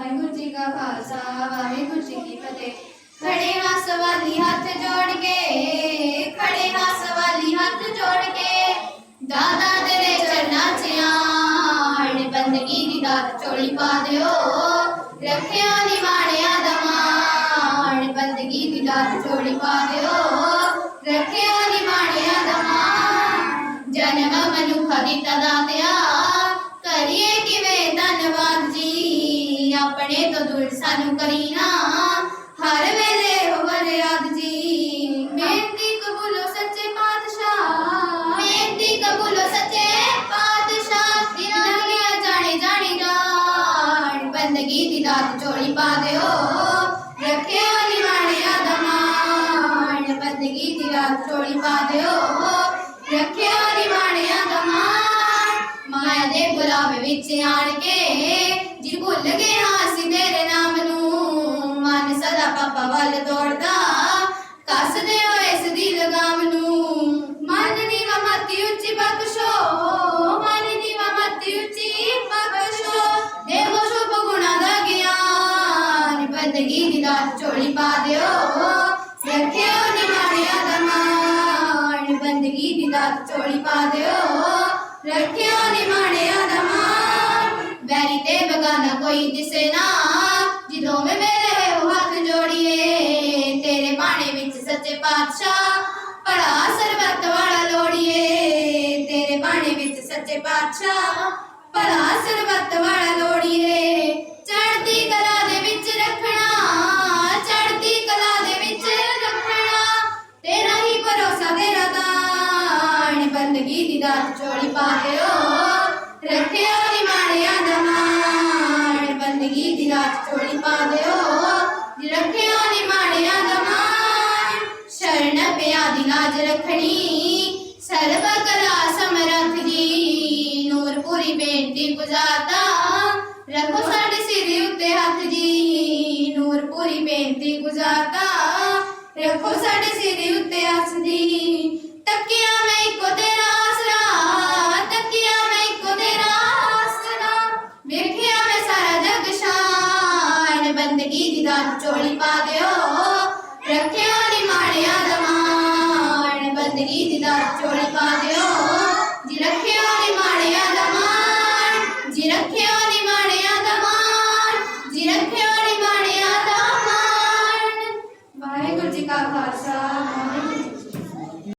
ਵਾਹਿਗੁਰੂ ਜੀ ਕਾ ਖਾਲਸਾ, ਵਾਹਿਗੁਰੂ ਜੀ ਕੀ ਫਤਿਹ। ਖੜੇ ਹਾਂ ਸਵਾਲੀ ਹੱਥ ਜੋੜ ਕੇ, ਖੜੇ ਹਾਂ ਸਵਾਲੀ ਹੱਥ ਜੋੜ ਕੇ, ਦਾਦਾ ਤੇਰੇ ਚਰਨਾਂ 'ਚ ਆਣ, ਬੰਦਗੀ ਦੀ ਦਾਤ ਚੋਲੀ ਪਾ ਦਿਓ, ਰੱਖਿਆ ਨਿਵਾਣਿਆ ਦਮਾਨ ਬੰਦਗੀ ਦੀ ਦਾਤ ਚੋਲੀ ਪਾ ਦਿਓ, ਰੱਖਿਆ ਨਿਵਾਣਿਆ ਦਮਾਨ ਜਨਮ ਮਨੁੱਖ ਦੀ ਤਦਾਤਿਆ, ਕਰੀਏ ਸਾਨੂੰ ਕਰੀਨਾ ਹਰ ਵੇਲੇ ਹੋਵਰ ਯਾਦ ਜੀ। ਬੇਨਤੀ ਕਬੂਲੋ ਸੱਚੇ ਪਾਤਸ਼ਾਹ। ਬੇਨਤੀ ਕਬੂਲੋ ਸੱਚੇ ਪਾਤਸ਼ਾਹ। ਦਿਨਾਂ ਦੀਆਂ ਜਾਣੇ ਜਾਣੇ ਜਾਣ ਬੰਦਗੀ ਦੀ ਦਾਤ ਚੋਲੀ ਪਾ ਦਿਓ। ਰੱਖਿਓ ਨਿਵਾਣਿਆ ਦਮਾਨ ਬੰਦਗੀ ਦੀ ਦਾਤ ਚੋਲੀ ਪਾ ਦਿਓ। ਰੱਖਿਓ ਨਿਵਾਣਿਆ ਦਮਾਨ ਮਾਇਆ ਦੇ ਗੁਲਾਬ ਵਿੱਚ ਆਣ ਕੇ ਜੀ ਭੁੱਲ ਗਏ ਦੀ ਦਾਤ ਪਾ ਦਿਓ। ਰੱਖਿਓ ਨਿਮਾਣਿਆ ਦਾ ਮਾਣ। ਵੈਰੀ ਤੇ ਬਗਾਨਾ ਕੋਈ ਦਿਸੇ ਨਾ। ਜਦੋਂ ਮੈਂ ਮੇਰੇ ਹੋ ਹੱਥ ਜੋੜੀਏ, ਤੇਰੇ ਬਾਣੇ ਵਿੱਚ ਸੱਚੇ ਪਾਤਸ਼ਾਹ ਭਲਾ ਸਰਬੱਤ ਵਾਲਾ ਲੋੜੀਏ। ਤੇਰੇ ਬਾਣੇ ਵਿੱਚ ਸੱਚੇ ਪਾਤਸ਼ਾਹ ਬੰਦਗੀ ਦੀ ਦਾਤ ਚੋਲੀ ਪਾ ਦਿਓ, ਰੱਖਿਓ ਨਿਮਾਣਿਆ ਦਮਾਨ ਬੰਦਗੀ ਦੀ ਦਾਤ ਚੋਲੀ ਪਾ ਦਿਓ, ਰੱਖਿਓ ਨਿਮਾਣਿਆ ਦਮਾਨ ਸ਼ਰਨ ਪਿਆ ਦੀ ਲਾਜ ਰੱਖਣੀ, ਸਰਬ ਕਲਾ ਸਮਰੱਥ ਜੀ ਨੂਰਪੁਰੀ ਬੇਨਤੀ ਗੁਜ਼ਾਰਦਾ ਰੱਖੋ ਸਾਡੇ ਸਿਰ ਉੱਤੇ ਹੱਥ ਜੀ। ਨੂਰਪੁਰੀ ਬੇਨਤੀ ਗੁਜ਼ਾਰਦਾ ਰੱਖੋ ਸਾਡੇ ਸਿਰ ਉੱਤੇ ਹੱਥ ਜੀ। ਤੱਕਿਆ ਮੈਂ ਇੱਕੋ ਤੇਰਾ ਜ਼ਿੰਦਗੀ ਦੀ ਦਾਨ ਚੋਲੀ ਪਾ ਦਿਓ। ਰੱਖਿਆ ਨੀ ਮਾੜਿਆਂ ਦਾ ਮਾਣ। ਬੰਦਗੀ ਦੀ ਦਾਨ ਚੋਲੀ ਪਾ ਦਿਓ।